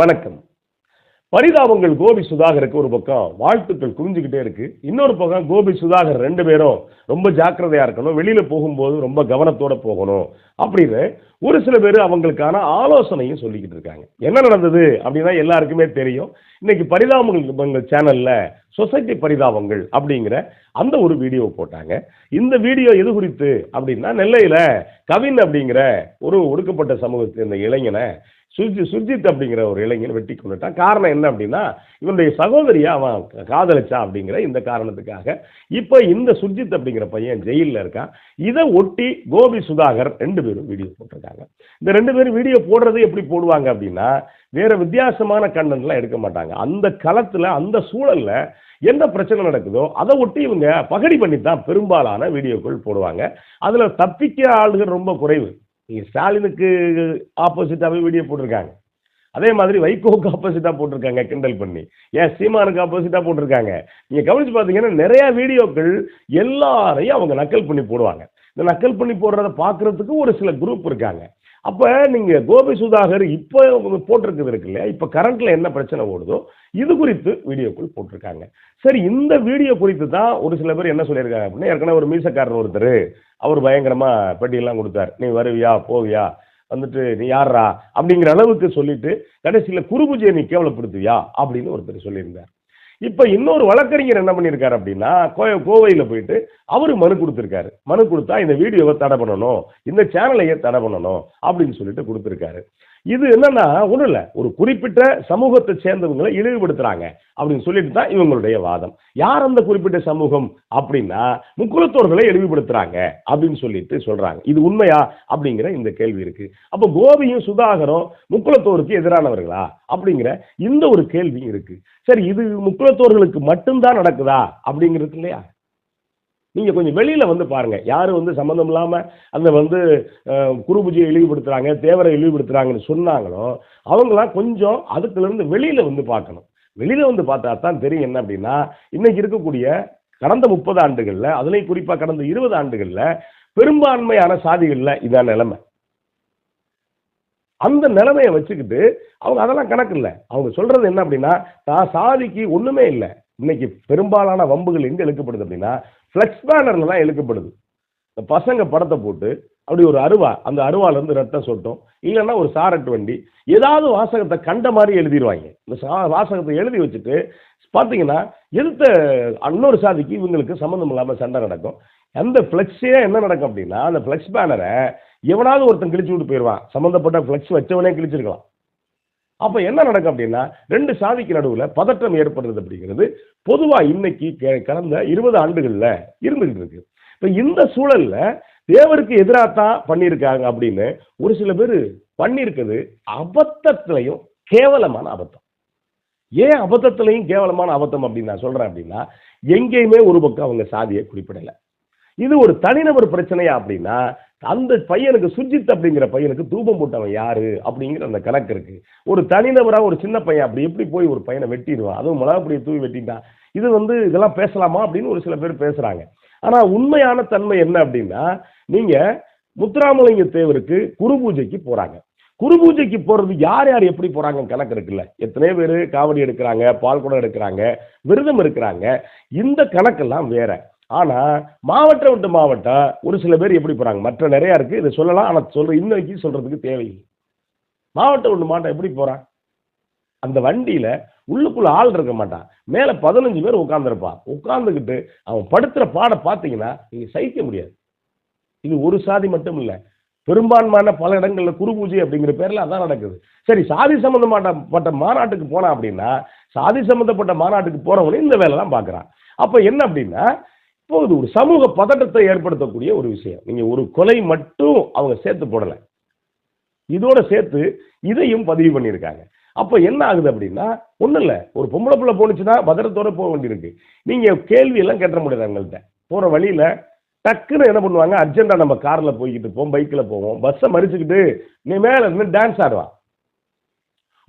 வணக்கம். பரிதாபங்கள் கோபி சுதாகருக்கு ஒரு பக்கம் வாழ்த்துக்கள் குறிஞ்சிக்கிட்டே இருக்கு. இன்னொரு பக்கம் கோபி சுதாகர் ரெண்டு பேரும் ரொம்ப ஜாக்கிரதையா இருக்கணும் வெளியில போகும்போது ரொம்ப கவனத்தோட போகணும் அப்படின்னு ஒரு சில பேர் அவங்களுக்கான ஆலோசனையும் சொல்லிக்கிட்டு இருக்காங்க. என்ன நடந்தது அப்படின்னா எல்லாருக்குமே தெரியும். இன்னைக்கு பரிதாபங்கள் சேனல்ல சொசைட்டி பரிதாபங்கள் அப்படிங்கிற அந்த ஒரு வீடியோ போட்டாங்க. இந்த வீடியோ எது குறித்து அப்படின்னா நெல்லையில கவின் அப்படிங்கிற ஒரு ஒடுக்கப்பட்ட சமூகத்தை இந்த இளைஞனை சுர்ஜி சுர்ஜித் அப்படிங்கிற ஒரு இளைஞன் வெட்டி கொண்டுட்டான். காரணம் என்ன அப்படின்னா இவனுடைய சகோதரியை அவன் காதலிச்சா அப்படிங்கிற இந்த காரணத்துக்காக இப்போ இந்த சுர்ஜித் அப்படிங்கிற பையன் ஜெயிலில் இருக்கான். இதை ஒட்டி கோபி சுதாகர் ரெண்டு பேரும் வீடியோ போட்டிருக்காங்க. இந்த ரெண்டு பேரும் வீடியோ போடுறது எப்படி போடுவாங்க அப்படின்னா வேற வித்தியாசமான கண்டென்ட்லாம் எடுக்க மாட்டாங்க. அந்த களத்தில் அந்த சூழலில் என்ன பிரச்சனை நடக்குதோ அதை ஒட்டி இவங்க பகடி பண்ணி தான் பெரும்பாலான வீடியோக்கள் போடுவாங்க. அதில் தப்பிக்க ஆளுகள் ரொம்ப குறைவு. ஸ்டாலினுக்கு ஆப்போசிட்டாகவே வீடியோ போட்டிருக்காங்க. அதே மாதிரி வைகோவுக்கு ஆப்போசிட்டாக போட்டிருக்காங்க கிண்டல் பண்ணி. ஏன் சீமானுக்கு ஆப்போசிட்டாக போட்டிருக்காங்க? நீங்கள் கவனிச்சு பார்த்தீங்கன்னா நிறையா வீடியோக்கள் எல்லாரையும் அவங்க நக்கல் பண்ணி போடுவாங்க. இந்த நக்கல் பண்ணி போடுறத பார்க்குறதுக்கு ஒரு சில குரூப் இருக்காங்க. அப்போ நீங்கள் கோபி சுதாகர் இப்போ போட்டிருக்கிறது இருக்கு இல்லையா? இப்போ கரண்ட்டில் என்ன பிரச்சனை ஓடுதோ இது குறித்து வீடியோக்குள் போட்டிருக்காங்க. சரி இந்த வீடியோ குறித்து தான் ஒரு சில பேர் என்ன சொல்லியிருக்காங்க அப்படின்னா ஏற்கனவே ஒரு மீசக்காரர் ஒருத்தர் அவர் பயங்கரமாக பெட்டியெல்லாம் கொடுத்தார். நீ வருவியா போவியா வந்துட்டு நீ யாரா அப்படிங்கிற அளவுக்கு சொல்லிட்டு கடைசியில் குருபூஜையை நீ கேவலப்படுத்துவியா அப்படின்னு ஒருத்தர் சொல்லியிருந்தார். இப்போ இன்னொரு வழக்கறிஞர் என்ன பண்ணியிருக்காரு அப்படின்னா கோ கோவையில் போயிட்டு அவர் மனு கொடுத்துருக்காரு. மனு கொடுத்தா இந்த வீடியோவை தடை பண்ணணும் இந்த சேனலையே தடை பண்ணணும் அப்படின்னு சொல்லிட்டு கொடுத்துருக்காரு. இது என்னன்னா ஒன்றும் இல்லை. ஒரு குறிப்பிட்ட சமூகத்தை சேர்ந்தவங்களை இழிவுபடுத்துறாங்க அப்படின்னு சொல்லிட்டு தான் இவங்களுடைய வாதம். யார் அந்த குறிப்பிட்ட சமூகம் அப்படின்னா முக்குலத்தோர்களை இழிவுபடுத்துறாங்க அப்படின்னு சொல்லிட்டு சொல்றாங்க. இது உண்மையா அப்படிங்கிற இந்த கேள்வி இருக்கு. அப்போ கோபியும் சுதாகரும் முக்குலத்தோருக்கு எதிரானவர்களா அப்படிங்கிற இந்த ஒரு கேள்வியும் இருக்கு. சரி இது முக்குலத்தோர்களுக்கு மட்டும்தான் நடக்குதா அப்படிங்கிறது இல்லையா? நீங்கள் கொஞ்சம் வெளியில் வந்து பாருங்கள் யார் வந்து சம்மந்தம் இல்லாமல் அந்த வந்து குருபூஜையை இழிவுபடுத்துறாங்க தேவரை இழிவுபடுத்துகிறாங்கன்னு சொன்னாங்களோ அவங்களாம் கொஞ்சம் அதுக்குலேருந்து வெளியில் வந்து பார்க்கணும். வெளியில் வந்து பார்த்தா தான் தெரியும் என்ன அப்படின்னா இன்னைக்கு இருக்கக்கூடிய கடந்த முப்பது ஆண்டுகளில் அதுலேயும் குறிப்பாக கடந்த இருபது ஆண்டுகளில் பெரும்பான்மையான சாதிகளில் இதான் நிலைமை. அந்த நிலைமையை வச்சுக்கிட்டு அவங்க அதெல்லாம் கணக்கு இல்லை. அவங்க சொல்றது என்ன அப்படின்னா நான் சாதிக்கு ஒன்றுமே இல்லை. இன்னைக்கு பெரும்பாலான வம்புகள் எங்க இழுக்கப்படுது அப்படின்னா ஃப்ளெக்ஸ் பேனர்ல தான் இழுக்கப்படுது. இந்த பசங்க படத்தை போட்டு அப்படி ஒரு அருவா அந்த அருவால இருந்து ரத்தம் சொட்டும் இல்லைன்னா ஒரு சாரட்டு வண்டி ஏதாவது வாசகத்தை கண்ட மாதிரி எழுதிடுவாங்க இந்த சா வாசகத்தை எழுதி வச்சுட்டு பார்த்தீங்கன்னா எதிர்த்த இன்னொரு சாதிக்கு இவங்களுக்கு சம்மந்தம் இல்லாமல் சண்டை நடக்கும். அந்த ஃப்ளெக்ஸே என்ன நடக்கும் அப்படின்னா அந்த ஃப்ளெக்ஸ் பேனரை எவனாவது ஒருத்தன் கிழிச்சு விட்டு போயிடுவான். சம்மந்தப்பட்ட ஃப்ளெக்ஸ் வச்சவனே கிழிச்சிருக்கலாம். அப்போ என்ன நடக்கும் அப்படின்னா ரெண்டு சாதிக்கு நடுவில் பதற்றம் ஏற்படுறது அப்படிங்கிறது பொதுவாக இன்னைக்கு கடந்த இருபது ஆண்டுகளில் இருந்துகிட்டு இருக்கு. இப்போ இந்த சூழல்ல தேவருக்கு எதிராக தான் பண்ணியிருக்காங்க அப்படின்னு ஒரு சில பேர் பண்ணியிருக்கிறது அபத்தத்திலையும் கேவலமான அபத்தம். ஏன் அபத்தத்திலையும் கேவலமான அபத்தம் அப்படின்னு நான் சொல்றேன் அப்படின்னா எங்கேயுமே ஒரு பக்கம் அவங்க சாதியை குறிப்பிடலை. இது ஒரு தனிநபர் பிரச்சனையா அப்படின்னா அந்த பையனுக்கு சுஜித் அப்படிங்கிற பையனுக்கு தூபம் போட்டவன் யாரு? அப்படிங்கிற அந்த கணக்கு இருக்கு. ஒரு தனிநபரா ஒரு சின்ன பையன் அப்படி எப்படி போய் ஒரு பையனை வெட்டிடுவான்? அதுவும் மிளகாப்பொடியை தூவி வெட்டிட்டான் இது வந்து இதெல்லாம் பேசலாமா அப்படின்னு ஒரு சில பேர் பேசுறாங்க. ஆனா உண்மையான தன்மை என்ன அப்படின்னா நீங்க முத்துராமலிங்க தேவருக்கு குரு பூஜைக்கு போறாங்க. குரு பூஜைக்கு போறது யார் யார் எப்படி போறாங்க கணக்கு இருக்குல்ல. எத்தனையோ பேர் காவடி எடுக்கிறாங்க பால் குடம் எடுக்கிறாங்க விரதம் இருக்கிறாங்க. இந்த கணக்கெல்லாம் வேற. ஆனால் மாவட்டம் விட்டு மாவட்டம் ஒரு சில பேர் எப்படி போகிறாங்க மற்ற நிறையா இருக்குது இதை சொல்லலாம். ஆனால் சொல்கிற இன்னைக்கு சொல்கிறதுக்கு தேவையில்லை. மாவட்டம் விட்டு மாவட்டம் எப்படி போகிறான் அந்த வண்டியில் உள்ளுக்குள்ள ஆள் இருக்க மாட்டான். மேலே பதினஞ்சு பேர் உட்காந்துருப்பான் உட்காந்துக்கிட்டு அவன் படுத்துகிற பாடம் பார்த்தீங்கன்னா நீங்கள் சகிக்க முடியாது. இது ஒரு சாதி மட்டும் இல்லை. பெரும்பான்மையான பல இடங்களில் குரு பூஜை அப்படிங்கிற பேரில் அதான் நடக்குது. சரி சாதி சம்மந்தப்பட்ட மாநாட்டுக்கு போனான் அப்படின்னா சாதி சம்மந்தப்பட்ட மாநாட்டுக்கு போகிறவனே இந்த வேலை தான் பார்க்குறான். அப்போ என்ன அப்படின்னா இப்போ இது ஒரு சமூக பதட்டத்தை ஏற்படுத்தக்கூடிய ஒரு விஷயம். நீங்க ஒரு கொலை மட்டும் அவங்க சேர்த்து போடலை. இதோட சேர்த்து இதையும் பதிவு பண்ணியிருக்காங்க. அப்போ என்ன ஆகுது அப்படின்னா ஒன்றும் இல்லை. ஒரு பொம்பளை பிள்ளை போனுச்சுன்னா பதட்டத்தோட போக வேண்டியிருக்கு. நீங்கள் கேள்வி எல்லாம் கேட்ட முடியாது அவங்கள்ட்ட. போகிற வழியில் டக்குன்னு என்ன பண்ணுவாங்க? அர்ஜென்ட்டாக நம்ம காரில் போய்கிட்டு போவோம் பைக்கில் போவோம். பஸ்ஸை மறிச்சுக்கிட்டு நீ மேலே இருந்து டான்ஸ் ஆடுவான்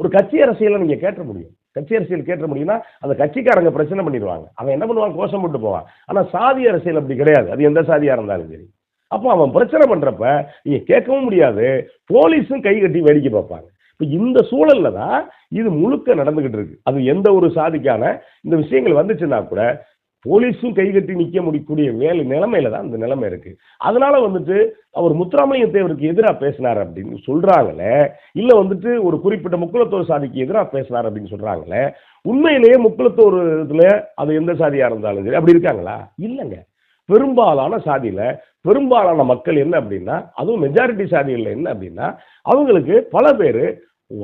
ஒரு கட்சி அரசியலை நீங்கள் கேட்ட முடியும். கட்சி அரசியல் கேட்ட முடியும்னா அந்த கட்சிக்காரங்க பிரச்சனை பண்ணிடுவாங்க. அவன் என்ன பண்ணுவான்? கோஷம் போட்டு போவான். ஆனால் சாதி அரசியல் அப்படி கிடையாது. அது எந்த சாதியாக இருந்தாலும் சரி. அப்போ அவன் பிரச்சனை பண்ணுறப்ப நீங்கள் கேட்கவும் முடியாது. போலீஸும் கை கட்டி வேடிக்கை பார்ப்பாங்க. இப்போ இந்த சூழல்ல தான் இது முழுக்க நடந்துக்கிட்டு இருக்கு. அது எந்த ஒரு சாதிக்கான இந்த விஷயங்கள் வந்துச்சுன்னா கூட போலீஸும் கைகட்டி நிற்க முடியக்கூடிய வேலை நிலைமையில தான் அந்த நிலைமை இருக்கு. அதனால வந்துட்டு அவர் முத்துராமலிங்க தேவருக்கு எதிராக பேசினார் அப்படின்னு சொல்றாங்களே இல்லை வந்துட்டு ஒரு குறிப்பிட்ட முக்குலத்தோர் சாதிக்கு எதிராக பேசினார் அப்படின்னு சொல்றாங்களே உண்மையிலேயே முக்குலத்தோர் இதுல அது எந்த சாதியா இருந்தாலும் சரி அப்படி இருக்காங்களா? இல்லைங்க. பெரும்பாலான சாதியில பெரும்பாலான மக்கள் என்ன அப்படின்னா அதுவும் மெஜாரிட்டி சாதிகள் என்ன அப்படின்னா அவங்களுக்கு பல பேர்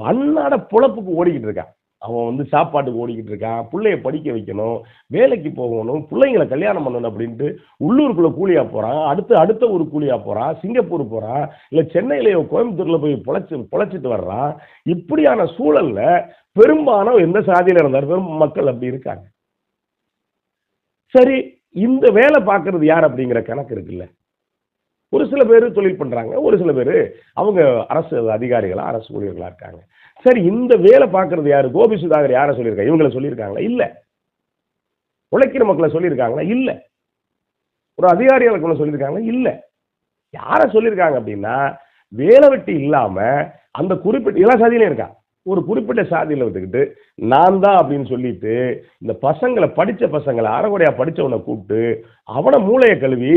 அன்னாட பொழப்புக்கு ஓடிக்கிட்டு இருக்காங்க. அவன் வந்து சாப்பாட்டுக்கு ஓடிக்கிட்டு இருக்கான் பிள்ளைய படிக்க வைக்கணும் வேலைக்கு போகணும் பிள்ளைங்களை கல்யாணம் பண்ணணும் அப்படின்ட்டு உள்ளூருக்குள்ளே கூலியாக போகிறான் அடுத்து அடுத்த ஊர் கூலியாக போகிறான் சிங்கப்பூர் போகிறான் இல்லை சென்னையிலேயோ கோயம்புத்தூரில் போய் பொழைச்சி பொழைச்சிட்டு வர்றான். இப்படியான சூழலில் பெரும்பாலும் எந்த சாதியில் இருந்தார் பெரும் மக்கள் அப்படி இருக்காங்க. சரி இந்த வேலை பார்க்கறது யார் அப்படிங்கிற கணக்கு இருக்குல்ல. ஒரு சில பேர் தொழில் பண்ணுறாங்க ஒரு சில பேர் அவங்க அரசு அதிகாரிகளாக அரசு ஊழியர்களாக இருக்காங்க. சரி இந்த வேலை பார்க்கறது யாரு? கோபி சுதாகர் யாரை சொல்லியிருக்காங்க இவங்களை சொல்லியிருக்காங்களா? இல்ல. உழைக்கிற மக்களை சொல்லியிருக்காங்களா? இல்ல. ஒரு அதிகாரிகளுக்குள்ள சொல்லியிருக்காங்களா? இல்ல. யாரை சொல்லியிருக்காங்க அப்படின்னா வேலை வெட்டி இல்லாம அந்த குறிப்பிட்ட எல்லா சாதியிலையும் இருக்கா? ஒரு குறிப்பிட்ட சாதியில் வந்துக்கிட்டு நான் தான் அப்படின்னு சொல்லிட்டு இந்த பசங்களை படித்த பசங்களை அறகுறையா படித்தவனை கூப்பிட்டு அவனை மூளையை கழுவி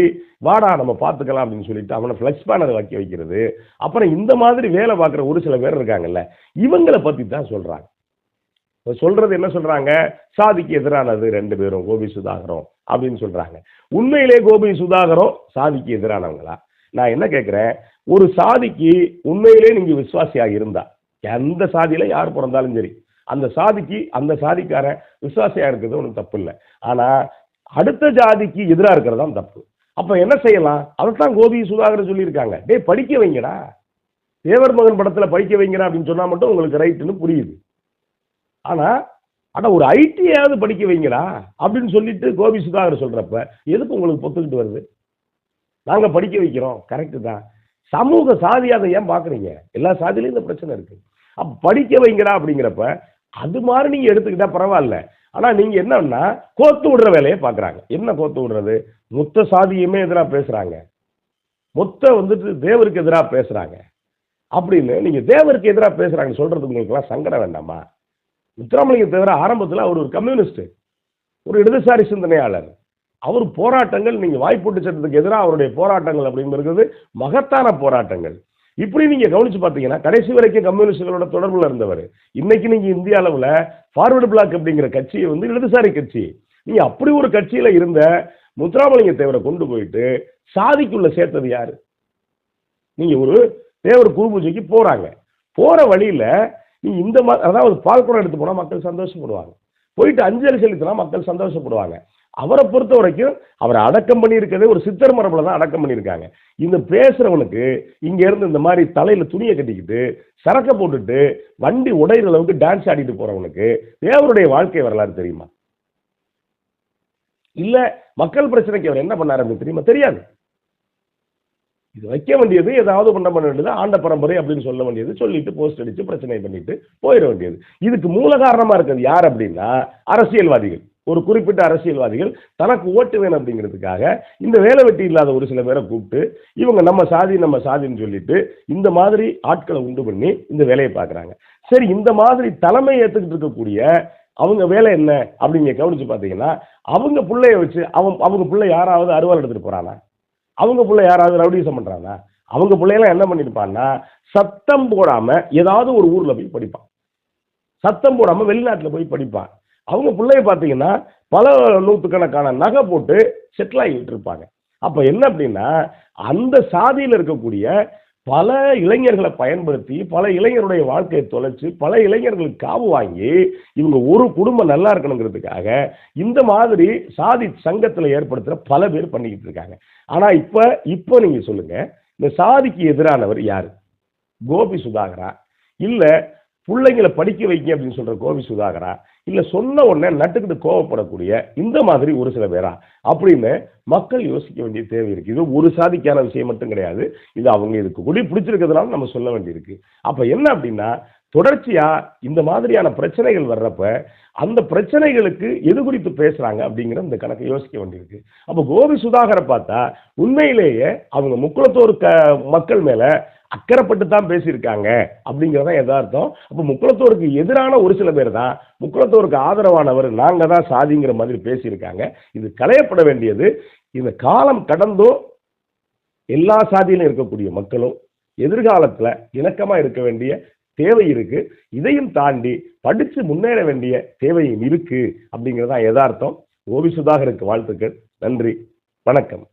வாடா நம்ம பார்த்துக்கலாம் அப்படின்னு சொல்லிட்டு அவனை ஃப்ளெக்ஸ் பேனர் வைக்க வைக்கிறது. அப்புறம் இந்த மாதிரி வேலை பார்க்குற ஒரு சில பேர் இருக்காங்கல்ல இவங்களை பற்றி தான் சொல்கிறாங்க இப்போ சொல்றது என்ன சொல்றாங்க? சாதிக்கு எதிரானது ரெண்டு பேரும் கோபி சுதாகரம் அப்படின்னு சொல்றாங்க. உண்மையிலே கோபி சுதாகரம் சாதிக்கு எதிரானவங்களா? நான் என்ன கேட்கிறேன் ஒரு சாதிக்கு உண்மையிலே நீங்க விசுவாசியாக இருந்தா எந்த சாதியில் யார் பிறந்தாலும் சரி அந்த சாதிக்கு அந்த சாதிக்காரன் விசுவாசியாக இருக்கிறது ஒன்றும் தப்பு இல்லை. ஆனால் அடுத்த ஜாதிக்கு எதிராக இருக்கிறது தான் தப்பு. அப்போ என்ன செய்யலாம்? அதைத்தான் கோபி சுதாகர் சொல்லியிருக்காங்க. டேய் படிக்க வைங்கடா. தேவர் மகன் படத்தில் படிக்க வைங்கடா அப்படின்னு சொன்னால் மட்டும் உங்களுக்கு ரைட்டுன்னு புரியுது. ஆனால் ஆனால் ஒரு ஐடியாவது படிக்க வைங்கடா அப்படின்னு சொல்லிட்டு கோபி சுதாகர் சொல்கிறப்ப எதுக்கு உங்களுக்கு பொத்துக்கிட்டு வருது? நாங்கள் படிக்க வைக்கிறோம். கரெக்டு தான். சமூக சாதி அதை ஏன் பார்க்குறீங்க? எல்லா சாதியிலையும் இந்த பிரச்சனை இருக்குது அப்போ படிக்க வைங்கடா அப்படிங்கிறப்ப அது மாதிரி நீங்கள் எடுத்துக்கிட்டால் பரவாயில்ல. ஆனால் நீங்கள் என்னன்னா கோத்து விடுற வேலையை பார்க்குறாங்க. என்ன கோத்து விடுறது? மொத்த சாதியுமே எதிராக பேசுகிறாங்க மொத்த வந்துட்டு தேவருக்கு எதிராக பேசுகிறாங்க அப்படின்னு நீங்கள் தேவருக்கு எதிராக பேசுகிறாங்கன்னு சொல்கிறது உங்களுக்குலாம் சங்கடம் வேண்டாமா? முத்துராமலிங்க தவிர ஆரம்பத்தில் அவர் ஒரு கம்யூனிஸ்ட்டு ஒரு இடதுசாரி சிந்தனையாளர். அவர் போராட்டங்கள் நீங்கள் வாய்ப்பூட்டு சட்டத்துக்கு எதிராக அவருடைய போராட்டங்கள் அப்படிங்கிறது மகத்தான போராட்டங்கள். இப்படி நீங்கள் கவனிச்சு பார்த்தீங்கன்னா கடைசி வரைக்கும் கம்யூனிஸ்டுகளோட தொடர்பில் இருந்தவர். இன்னைக்கு நீங்கள் இந்திய அளவில் ஃபார்வர்டு பிளாக் அப்படிங்கிற கட்சியை வந்து இடதுசாரி கட்சி. நீங்கள் அப்படி ஒரு கட்சியில் இருந்த முத்துராமலிங்க தேவரை கொண்டு போயிட்டு சாதிக்குள்ள சேர்த்தது யார்? நீங்கள் ஒரு தேவர் குருபூஜைக்கு போகிறாங்க போகிற வழியில் நீங்கள் நீ இந்த மா அதாவது பால்குடம் எடுத்து போனால் மக்கள் சந்தோஷப்படுவாங்க. போயிட்டு அஞ்சலி செலுத்தினா மக்கள் சந்தோஷப்படுவாங்க. அவரை பொறுத்த வரைக்கும் அவரை அடக்கம் பண்ணியிருக்கதே ஒரு சித்தர் மரபில் தான் அடக்கம் பண்ணியிருக்காங்க. இந்த பேசுகிறவனுக்கு இங்கேருந்து இந்த மாதிரி தலையில் துணியை கட்டிக்கிட்டு சரக்கை போட்டுட்டு வண்டி உடையிற அளவுக்கு டான்ஸ் ஆடிட்டு போகிறவனுக்கு தேவருடைய வாழ்க்கை வரலாறு தெரியுமா? இல்லை மக்கள் பிரச்சனைக்கு அவர் என்ன பண்ணார் அப்படின்னு தெரியுமா? தெரியாது. இது வைக்க வேண்டியது ஏதாவது பண்ண பண்ண வேண்டியது ஆண்ட பரம்பரை அப்படின்னு சொல்ல வேண்டியது சொல்லிட்டு போஸ்ட் அடித்து பிரச்சனை பண்ணிட்டு போயிட வேண்டியது. இதுக்கு மூல காரணமாக இருக்கிறது யார் அப்படின்னா அரசியல்வாதிகள். ஒரு குறிப்பிட்ட அரசியல்வாதிகள் தனக்கு ஓட்டு வேணும் அப்படிங்கிறதுக்காக இந்த வேலை வெட்டி இல்லாத ஒரு சில பேரை கூப்பிட்டு இவங்க நம்ம சாதி நம்ம சாதின்னு சொல்லிட்டு இந்த மாதிரி ஆட்களை உண்டு பண்ணி இந்த வேலையை பார்க்குறாங்க. சரி இந்த மாதிரி தலைமை ஏற்றுக்கிட்டு இருக்கக்கூடிய அவங்க வேலை என்ன அப்படின்னு கவனிச்சு பார்த்தீங்கன்னா அவங்க பிள்ளைய வச்சு அவன் அவங்க பிள்ளை யாராவது அறுவாள் எடுத்துட்டு போறானா? அவங்க பிள்ளை யாராவது ரவுடிசம் பண்றானா? அவங்க பிள்ளையெல்லாம் என்ன பண்ணிருப்பான்னா சத்தம் போடாம ஏதாவது ஒரு ஊர்ல போய் படிப்பான். சத்தம் போடாம வெளிநாட்டில் போய் படிப்பான். அவங்க பிள்ளைய பார்த்தீங்கன்னா பல நூற்றுக்கணக்கான நகை போட்டு செட்டில் ஆகிட்டு இருப்பாங்க. அப்போ என்ன அப்படின்னா அந்த சாதியில் இருக்கக்கூடிய பல இளைஞர்களை பயன்படுத்தி பல இளைஞருடைய வாழ்க்கையை தொலைச்சு பல இளைஞர்களுக்கு காவு வாங்கி இவங்க ஒரு குடும்பம் நல்லா இருக்கணுங்கிறதுக்காக இந்த மாதிரி சாதி சங்கத்தில் ஏற்படுத்துகிற பல பேர் பண்ணிக்கிட்டு இருக்காங்க. ஆனால் இப்போ இப்போ நீங்கள் சொல்லுங்கள் இந்த சாதிக்கு எதிரானவர் யார்? கோபி சுதாகரா? இல்லை பிள்ளைங்களை படிக்க வைக்க அப்படின்னு சொல்கிற கோபி சுதாகரா? இல்ல சொன்ன உடனே நட்டுக்கிட்டு கோவப்படக்கூடிய இந்த மாதிரி ஒரு சில பேரா? அப்படின்னு மக்கள் யோசிக்க வேண்டிய தேவை இருக்கு. இது ஒரு சாதிக்கான விஷயம் மட்டும் கிடையாது. இது அவங்க இதுக்கு கூடி பிடிச்சிருக்கிறதுனால நம்ம சொல்ல வேண்டியிருக்கு. அப்ப என்ன அப்படின்னா தொடர்ச்சியா இந்த மாதிரியான பிரச்சனைகள் வர்றப்ப அந்த பிரச்சனைகளுக்கு எது குறித்து பேசுறாங்க அப்படிங்கிற இந்த கணக்கை யோசிக்க வேண்டியிருக்கு. அப்போ கோபி சுதாகரை பார்த்தா உண்மையிலேயே அவங்க முக்குளத்தோர் க மக்கள் மேல அக்கறைப்பட்டு தான் பேசியிருக்காங்க அப்படிங்கிறதான் எதார்த்தம் அப்போ முக்குளத்தோருக்கு எதிரான ஒரு சில பேர் தான் முக்குளத்தோருக்கு ஆதரவானவர் நாங்க தான் சாதிங்கிற மாதிரி பேசியிருக்காங்க. இது களையப்பட வேண்டியது. இந்த காலம் கடந்தும் எல்லா சாதியிலும் இருக்கக்கூடிய மக்களும் எதிர்காலத்துல இணக்கமா இருக்க வேண்டிய தேவை இருக்கு. இதையும் தாண்டி படிச்சு முன்னேற வேண்டிய தேவையும் இருக்கு. அப்படிங்கிறதான் யதார்த்தம். ஓவி சுதாகருக்கு வாழ்த்துக்கள். நன்றி. வணக்கம்.